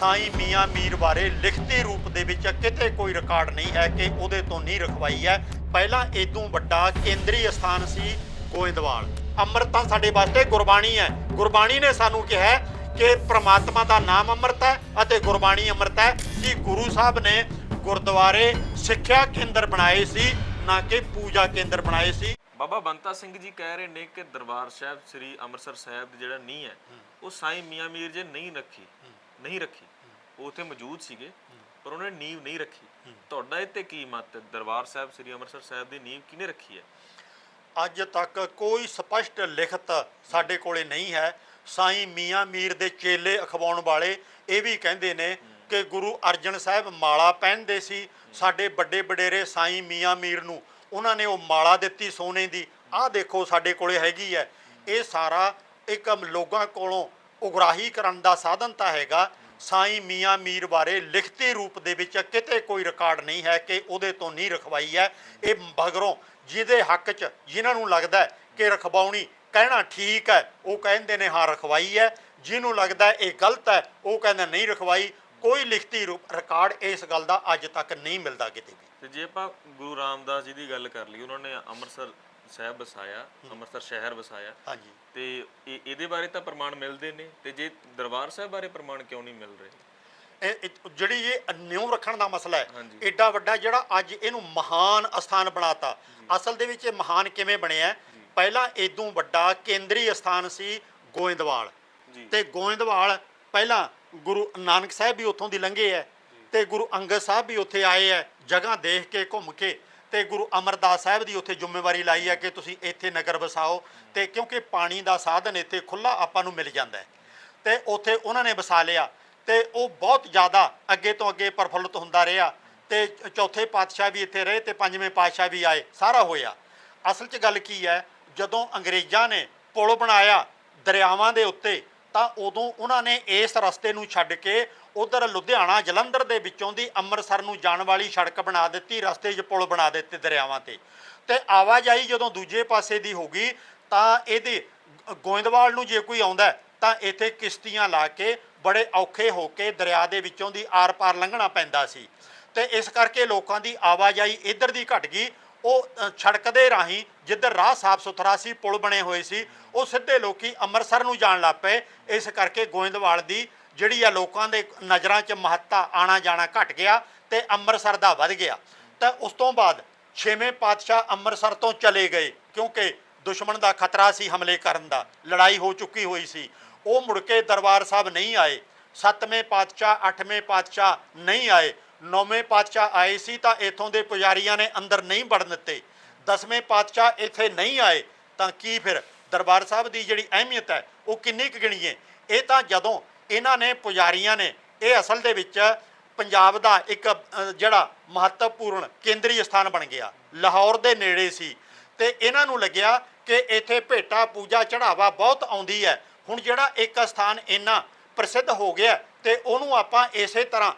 ਸਾਈਂ ਮੀਆਂ ਮੀਰ ਬਾਰੇ ਲਿਖਤੀ ਰੂਪ ਦੇ ਵਿੱਚ ਕਿਤੇ ਕੋਈ ਰਿਕਾਰਡ ਨਹੀਂ ਹੈ ਕਿ ਉਹਦੇ ਤੋਂ ਨਹੀਂ ਰਖਵਾਈ ਹੈ। ਪਹਿਲਾਂ ਇਦੋਂ ਵੱਡਾ ਕੇਂਦਰੀ ਸਥਾਨ ਸੀ ਗੋਇੰਦਵਾਲ। ਅੰਮ੍ਰਿਤ ਤਾਂ ਸਾਡੇ ਵਾਸਤੇ ਗੁਰਬਾਣੀ ਹੈ। ਗੁਰਬਾਣੀ ਨੇ ਸਾਨੂੰ ਕਿਹਾ ਕਿ ਪ੍ਰਮਾਤਮਾ ਦਾ ਨਾਮ ਅੰਮ੍ਰਿਤ ਹੈ ਅਤੇ ਗੁਰਬਾਣੀ ਅੰਮ੍ਰਿਤ ਹੈ ਕਿ ਗੁਰੂ ਸਾਹਿਬ ਨੇ ਗੁਰਦੁਆਰੇ ਸਿੱਖਿਆ ਕੇਂਦਰ ਬਣਾਏ ਸੀ, ਨਾ ਕਿ ਪੂਜਾ ਕੇਂਦਰ ਬਣਾਏ ਸੀ। ਬਾਬਾ ਬੰਤਾ ਸਿੰਘ ਜੀ ਕਹਿ ਰਹੇ ਨੇ ਕਿ ਦਰਬਾਰ ਸਾਹਿਬ ਸ੍ਰੀ ਅੰਮ੍ਰਿਤਸਰ ਸਾਹਿਬ ਦੀ ਜਿਹੜਾ ਨੀਂਹ ਹੈ ਉਹ ਸਾਈਂ ਮੀਆਂ ਮੀਰ ਜੀ ਨਹੀਂ ਰੱਖੀ ਨਹੀਂ ਰੱਖੀ। ਉਹ ਉੱਥੇ ਮੌਜੂਦ ਸੀਗੇ ਪਰ ਉਹਨੇ ਨੀਂਹ ਨਹੀਂ ਰੱਖੀ। ਤੁਹਾਡਾ ਤੇ ਕੀ ਮਤ ਹੈ? ਦਰਬਾਰ ਸਾਹਿਬ ਸ੍ਰੀ ਅੰਮ੍ਰਿਤਸਰ ਸਾਹਿਬ ਦੀ ਨੀਂਹ ਕਿਹਨੇ ਰੱਖੀ ਹੈ? ਅੱਜ ਤੱਕ ਕੋਈ ਸਪਸ਼ਟ ਲਿਖਤ ਸਾਡੇ ਕੋਲੇ ਨਹੀਂ ਹੈ। ਸਾਈਂ ਮੀਆਂ ਮੀਰ ਦੇ ਚੇਲੇ ਅਖਵਾਉਣ ਵਾਲੇ ਇਹ ਵੀ ਕਹਿੰਦੇ ਨੇ ਕਿ ਗੁਰੂ ਅਰਜਨ ਸਾਹਿਬ ਮਾਲਾ ਪਹਿਨਦੇ ਸੀ। ਸਾਡੇ ਵੱਡੇ ਵਡੇਰੇ ਸਾਈਂ ਮੀਆਂ ਮੀਰ ਨੂੰ ਉਹਨਾਂ ਨੇ ਉਹ ਮਾਲਾ ਦਿੱਤੀ ਸੋਨੇ ਦੀ। ਆਹ ਦੇਖੋ ਸਾਡੇ ਕੋਲੇ ਹੈਗੀ ਹੈ। ਇਹ ਸਾਰਾ ਇੱਕ ਲੋਕਾਂ ਕੋਲੋਂ ਉਗਰਾਹੀ ਕਰਨ ਦਾ ਸਾਧਨ ਤਾਂ ਹੈਗਾ। ਸਾਈਂ ਮੀਆਂ ਮੀਰ ਬਾਰੇ ਲਿਖਤੀ ਰੂਪ ਦੇ ਵਿੱਚ ਕਿਤੇ ਕੋਈ ਰਿਕਾਰਡ ਨਹੀਂ ਹੈ ਕਿ ਉਹਦੇ ਤੋਂ ਨਹੀਂ ਰਖਵਾਈ ਹੈ। ਇਹ ਬਗਰੋਂ ਜਿਹਦੇ ਹੱਕ 'ਚ ਜਿਨ੍ਹਾਂ ਨੂੰ ਲੱਗਦਾ ਕਿ ਰਖਵਾਉਣੀ ਕਹਿਣਾ ਠੀਕ ਹੈ, ਉਹ ਕਹਿੰਦੇ ਨੇ ਹਾਂ ਰਖਵਾਈ ਹੈ। ਜਿਹਨੂੰ ਲੱਗਦਾ ਇਹ ਗਲਤ ਹੈ, ਉਹ ਕਹਿੰਦਾ ਨਹੀਂ ਰਖਵਾਈ। ਕੋਈ ਲਿਖਤੀ ਰੂਪ ਰਿਕਾਰਡ ਇਸ ਗੱਲ ਦਾ ਅੱਜ ਤੱਕ ਨਹੀਂ ਮਿਲਦਾ ਕਿਤੇ ਵੀ। ਤੇ ਜੇ ਆਪਾਂ ਗੁਰੂ ਰਾਮਦਾਸ ਜੀ ਦੀ ਗੱਲ ਕਰ ਲਈ ਉਹਨਾਂ ਨੇ ਅੰਮ੍ਰਿਤਸਰ ਸਾਹਿਬ ਵਸਾਇਆ ਅੰਮ੍ਰਿਤਸਰ ਸ਼ਹਿਰ ਵਸਾਇਆ। ਹਾਂਜੀ। ਤੇ ਇਹ ਇਹਦੇ ਬਾਰੇ ਤਾਂ ਪ੍ਰਮਾਣ ਮਿਲਦੇ ਨੇ ਤੇ ਜੇ ਦਰਬਾਰ ਸਾਹਿਬ ਬਾਰੇ ਪ੍ਰਮਾਣ ਕਿਉਂ ਨਹੀਂ ਮਿਲ ਰਹੇ? ਇਹ ਇਹ ਜਿਹੜੀ ਇਹ ਨਿਉ ਰੱਖਣ ਦਾ ਮਸਲਾ ਹੈ ਹਾਂਜੀ। ਏਡਾ ਵੱਡਾ ਜਿਹੜਾ ਅੱਜ ਇਹਨੂੰ ਮਹਾਨ ਅਸਥਾਨ ਬਣਾਤਾ। ਅਸਲ ਦੇ ਵਿੱਚ ਇਹ ਮਹਾਨ ਕਿਵੇਂ ਬਣਿਆ? ਪਹਿਲਾਂ ਇਦੋਂ ਵੱਡਾ ਕੇਂਦਰੀ ਅਸਥਾਨ ਸੀ ਗੋਇੰਦਵਾਲ। ਜੀ। ਤੇ ਗੋਇੰਦਵਾਲ ਪਹਿਲਾਂ ਗੁਰੂ ਨਾਨਕ ਸਾਹਿਬ ਵੀ ਉੱਥੋਂ ਦੀ ਲੰਘੇ ਹੈ ਤੇ ਗੁਰੂ ਅੰਗਦ ਸਾਹਿਬ ਵੀ ਉੱਥੇ ਆਏ ਹੈ ਜਗ੍ਹਾ ਦੇਖ ਕੇ, ਘੁੰਮ ਕੇ ਤੇ ਗੁਰੂ ਅਮਰਦਾਸ ਸਾਹਿਬ ਦੀ ਉੱਥੇ ਜ਼ਿੰਮੇਵਾਰੀ ਲਾਈ ਹੈ ਕਿ ਤੁਸੀਂ ਇੱਥੇ ਨਗਰ ਵਸਾਓ ਤੇ ਕਿਉਂਕਿ ਪਾਣੀ ਦਾ ਸਾਧਨ ਇੱਥੇ ਖੁੱਲਾ ਆਪਾਂ ਨੂੰ ਮਿਲ ਜਾਂਦਾ ਹੈ ਤੇ ਉੱਥੇ ਉਹਨਾਂ ਨੇ ਵਸਾ ਲਿਆ ਤੇ ਉਹ ਬਹੁਤ ਜ਼ਿਆਦਾ ਅੱਗੇ ਤੋਂ ਅੱਗੇ ਪ੍ਰਫੁੱਲਤ ਹੁੰਦਾ ਰਿਹਾ ਤੇ ਚੌਥੇ ਪਾਤਸ਼ਾਹ ਵੀ ਇੱਥੇ ਰਹੇ ਤੇ ਪੰਜਵੇਂ ਪਾਤਸ਼ਾਹ ਵੀ ਆਏ, ਸਾਰਾ ਹੋਇਆ। ਅਸਲ 'ਚ ਗੱਲ ਕੀ ਹੈ ਜਦੋਂ ਅੰਗਰੇਜ਼ਾਂ ਨੇ ਪੁਲ ਬਣਾਇਆ ਦਰਿਆਵਾਂ ਦੇ ਉੱਤੇ ਤਾਂ ਉਦੋਂ ਉਹਨਾਂ ਨੇ ਇਸ ਰਸਤੇ ਨੂੰ ਛੱਡ ਕੇ ਉਧਰ ਲੁਧਿਆਣਾ, ਜਲੰਧਰ ਦੇ ਵਿੱਚੋਂ ਦੀ ਅੰਮ੍ਰਿਤਸਰ ਨੂੰ ਜਾਣ ਵਾਲੀ ਸੜਕ ਬਣਾ ਦਿੱਤੀ, ਰਸਤੇ 'ਚ ਪੁਲ ਬਣਾ ਦਿੱਤੇ ਦਰਿਆਵਾਂ ਤੇ। ਤੇ ਆਵਾਜਾਈ ਜਦੋਂ ਦੂਜੇ ਪਾਸੇ ਦੀ ਹੋ ਗਈ, ਤਾਂ ਇਹਦੇ ਗੋਇੰਦਵਾਲ ਨੂੰ ਜੇ ਕੋਈ ਆਉਂਦਾ ਤਾਂ ਇੱਥੇ ਕਿਸ਼ਤੀਆਂ ਲਾ ਕੇ ਬੜੇ ਔਖੇ ਹੋ ਕੇ ਦਰਿਆ ਦੇ ਵਿੱਚੋਂ ਦੀ ਆਰ-ਪਾਰ ਲੰਘਣਾ ਪੈਂਦਾ ਸੀ। ਤੇ ਇਸ ਕਰਕੇ ਲੋਕਾਂ ਦੀ ਆਵਾਜਾਈ ਇੱਧਰ ਦੀ ਘਟ ਗਈ ਉਹ ਸੜਕ ਦੇ ਰਾਹੀਂ ਜਿੱਧਰ ਰਾਹ ਸਾਫ਼ ਸੁਥਰਾ ਸੀ, ਪੁਲ ਬਣੇ ਹੋਏ ਸੀ, ਉਹ ਸਿੱਧੇ ਲੋਕੀ ਅੰਮ੍ਰਿਤਸਰ ਨੂੰ ਜਾਣ ਲੱਗ ਪਏ। ਇਸ ਕਰਕੇ ਗੋਇੰਦਵਾਲ ਦੀ ਜਿਹੜੀ ਆ ਲੋਕਾਂ ਦੇ ਨਜ਼ਰਾਂ 'ਚ ਮਹੱਤਤਾ ਆਣਾ ਜਾਣਾ ਘਟ ਗਿਆ ਤੇ ਅੰਮ੍ਰਿਤਸਰ ਦਾ ਵੱਧ ਗਿਆ। ਤਾਂ ਉਸ ਤੋਂ ਬਾਅਦ ਛੇਵੇਂ ਪਾਤਸ਼ਾਹ ਅੰਮ੍ਰਿਤਸਰ ਤੋਂ ਚਲੇ ਗਏ, ਕਿਉਂਕਿ ਦੁਸ਼ਮਣ ਦਾ ਖਤਰਾ ਸੀ ਹਮਲੇ ਕਰਨ ਦਾ, ਲੜਾਈ ਹੋ ਚੁੱਕੀ ਹੋਈ ਸੀ। ਉਹ ਮੁੜ ਕੇ ਦਰਬਾਰ ਸਾਹਿਬ ਨਹੀਂ ਆਏ, ਸੱਤਵੇਂ ਪਾਤਸ਼ਾਹ, ਅੱਠਵੇਂ ਪਾਤਸ਼ਾਹ ਨਹੀਂ ਆਏ। ਨੌਵੇਂ ਪਾਤਸ਼ਾਹ ਆਏ ਸੀ ਤਾਂ ਇਥੋਂ ਦੇ ਪੁਜਾਰੀਆਂ ਨੇ ਅੰਦਰ ਨਹੀਂ ਵੜਨ ਦਿੱਤੇ। ਦਸਵੇਂ ਪਾਤਸ਼ਾਹ ਇੱਥੇ ਨਹੀਂ ਆਏ ਤਾਂ ਕੀ ਫਿਰ? ਦਰਬਾਰ ਸਾਹਿਬ ਦੀ ਜਿਹੜੀ ਅਹਿਮੀਅਤ ਹੈ, ਉਹ ਕਿੰਨੀ ਕੁ ਗਿਣੀਏ ਇਹ ਤਾਂ ਜਦੋਂ ਇਹਨਾਂ ਨੇ ਪੁਜਾਰੀਆਂ ਨੇ, ਇਹ ਅਸਲ ਦੇ ਵਿੱਚ ਪੰਜਾਬ ਦਾ ਇੱਕ ਜਿਹੜਾ ਮਹੱਤਵਪੂਰਨ ਕੇਂਦਰੀ ਸਥਾਨ ਬਣ ਗਿਆ। ਲਾਹੌਰ ਦੇ ਨੇੜੇ ਸੀ। ਤੇ ਇਹਨਾਂ ਨੂੰ ਲੱਗਿਆ ਕਿ ਇੱਥੇ ਭੇਟਾ ਪੂਜਾ ਚੜਾਵਾ ਬਹੁਤ ਆਉਂਦੀ ਹੈ। ਹੁਣ ਜਿਹੜਾ ਇੱਕ ਸਥਾਨ ਇੰਨਾ ਪ੍ਰਸਿੱਧ ਹੋ ਗਿਆ ਤੇ ਉਹਨੂੰ ਆਪਾਂ ਇਸੇ ਤਰ੍ਹਾਂ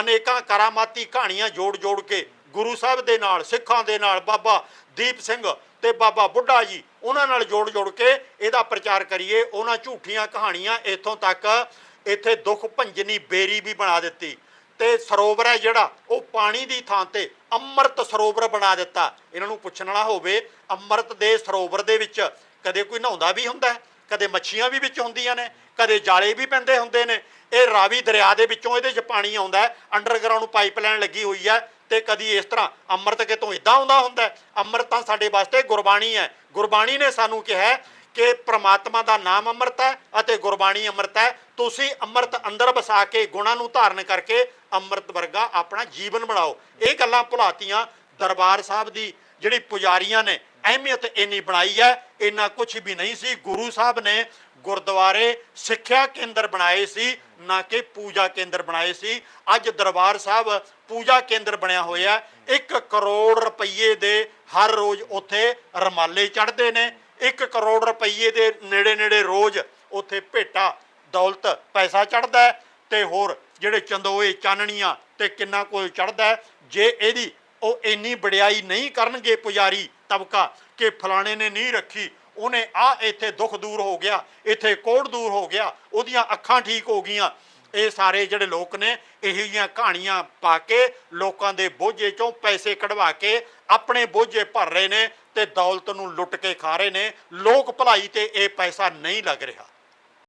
ਅਨੇਕਾਂ ਕਰਾਮਾਤੀ ਕਹਾਣੀਆਂ ਜੋੜ-ਜੋੜ ਕੇ ਗੁਰੂ ਸਾਹਿਬ ਦੇ ਨਾਲ, ਸਿੱਖਾਂ ਦੇ ਨਾਲ, ਬਾਬਾ ਦੀਪ ਸਿੰਘ ਤੇ ਬਾਬਾ ਬੁੱਢਾ ਜੀ, ਉਹਨਾਂ ਨਾਲ ਜੋੜ-ਜੋੜ ਕੇ ਇਹਦਾ ਪ੍ਰਚਾਰ ਕਰੀਏ। ਉਹਨਾਂ ਝੂਠੀਆਂ ਕਹਾਣੀਆਂ ਇੱਥੋਂ ਤੱਕ, ਇੱਥੇ ਦੁੱਖ ਭੰਜਨੀ ਬੇਰੀ ਵੀ ਬਣਾ ਦਿੱਤੀ। ਤੇ ਸਰੋਵਰ ਹੈ ਜਿਹੜਾ, ਉਹ ਪਾਣੀ ਦੀ ਥਾਂ ਤੇ ਅੰਮ੍ਰਿਤ ਸਰੋਵਰ ਬਣਾ ਦਿੱਤਾ। ਇਹਨਾਂ ਨੂੰ ਪੁੱਛਣ ਵਾਲਾ ਹੋਵੇ, ਅੰਮ੍ਰਿਤ ਦੇ ਸਰੋਵਰ ਦੇ ਵਿੱਚ ਕਦੇ ਕੋਈ ਨਹਾਉਂਦਾ ਵੀ ਹੁੰਦਾ ਹੈ? ਕਦੇ ਮੱਛੀਆਂ ਵੀ ਵਿੱਚ ਹੁੰਦੀਆਂ ਨੇ, ਕਦੇ ਜਾਲੇ ਵੀ ਪੈਂਦੇ ਹੁੰਦੇ ਨੇ। ਇਹ ਰਾਵੀ ਦਰਿਆ ਦੇ ਵਿੱਚੋਂ ਇਹਦੇ 'ਚ ਪਾਣੀ ਆਉਂਦਾ ਹੈ ਅੰਡਰਗਰਾਉਂਡ ਪਾਈਪਲਾਈਨ ਲੱਗੀ ਹੋਈ ਹੈ ਤੇ ਕਦੀ ਇਸ ਤਰ੍ਹਾਂ ਅੰਮ੍ਰਿਤ ਕਿਤੋਂ ਇਦਾਂ ਆਉਂਦਾ ਹੁੰਦਾ ਅੰਮ੍ਰਿਤ ਤਾਂ ਸਾਡੇ ਵਾਸਤੇ ਗੁਰਬਾਣੀ ਹੈ। ਗੁਰਬਾਣੀ ਨੇ ਸਾਨੂੰ ਕਿਹਾ ਕਿ ਪ੍ਰਮਾਤਮਾ ਦਾ ਨਾਮ ਅੰਮ੍ਰਿਤ ਹੈ ਅਤੇ ਗੁਰਬਾਣੀ ਅੰਮ੍ਰਿਤ ਹੈ। ਤੁਸੀਂ ਅੰਮ੍ਰਿਤ ਅੰਦਰ ਵਸਾ ਕੇ ਗੁਣਾਂ ਨੂੰ ਧਾਰਨ ਕਰਕੇ ਅੰਮ੍ਰਿਤ ਵਰਗਾ ਆਪਣਾ ਜੀਵਨ ਬਣਾਓ। ਇਹ ਗੱਲਾਂ ਭੁਲਾਤੀਆਂ ਦਰਬਾਰ ਸਾਹਿਬ ਦੀ ਜਿਹੜੀ ਪੁਜਾਰੀਆਂ ਨੇ ਅਹਿਮੀਅਤ ਇੰਨੀ ਬਣਾਈ ਹੈ, ਇੰਨਾ ਕੁਝ ਵੀ ਨਹੀਂ ਸੀ। ਗੁਰੂ ਸਾਹਿਬ ਨੇ ਗੁਰਦੁਆਰੇ ਸਿੱਖਿਆ ਕੇਂਦਰ ਬਣਾਏ ਸੀ, ਨਾ ਕਿ ਪੂਜਾ ਕੇਂਦਰ ਬਣਾਏ ਸੀ। ਅੱਜ ਦਰਬਾਰ ਸਾਹਿਬ ਪੂਜਾ ਕੇਂਦਰ ਬਣਿਆ ਹੋਇਆ 1 ਕਰੋੜ ਰੁਪਏ ਦੇ ਹਰ ਰੋਜ਼ ਉੱਥੇ ਰਮਾਲੇ ਚੜ੍ਹਦੇ ਨੇ। 1 ਕਰੋੜ ਰੁਪਏ ਦੇ ਨੇੜੇ ਨੇੜੇ ਰੋਜ਼ ਉੱਥੇ ਭੇਟਾ, ਦੌਲਤ, ਪੈਸਾ ਚੜਦਾ ਹੈ। ਤੇ ਹੋਰ ਜਿਹੜੇ ਚੰਦੋਏ, ਚਾਨਣੀਆਂ ਤੇ ਕਿੰਨਾ ਕੁਝ ਚੜਦਾ ਜੇ ਇਹਦੀ ਉਹ ਇੰਨੀ ਵਡਿਆਈ ਨਹੀਂ ਕਰਨਗੇ ਪੁਜਾਰੀ ਤਬਕਾ ਕਿ ਫਲਾਣੇ ਨੇ ਨਹੀਂ ਰੱਖੀ, ਉਹਨੇ ਆ ਇੱਥੇ ਦੁੱਖ ਦੂਰ ਹੋ ਗਿਆ, ਇੱਥੇ ਕੋੜ ਦੂਰ ਹੋ ਗਿਆ, ਉਹਦੀਆਂ ਅੱਖਾਂ ਠੀਕ ਹੋ ਗਈਆਂ। ਇਹ ਸਾਰੇ ਜਿਹੜੇ ਲੋਕ ਨੇ, ਇਹੋ ਜਿਹੀਆਂ ਕਹਾਣੀਆਂ ਪਾ ਕੇ ਲੋਕਾਂ ਦੇ ਬੋਝੇ ਚੋਂ ਪੈਸੇ ਕਢਵਾ ਕੇ ਆਪਣੇ ਬੋਝੇ ਭਰ ਰਹੇ ਨੇ ਤੇ ਦੌਲਤ ਨੂੰ ਲੁੱਟ ਕੇ ਖਾ ਰਹੇ ਨੇ। ਲੋਕ ਭਲਾਈ ਤੇ ਇਹ ਪੈਸਾ ਨਹੀਂ ਲੱਗ ਰਿਹਾ।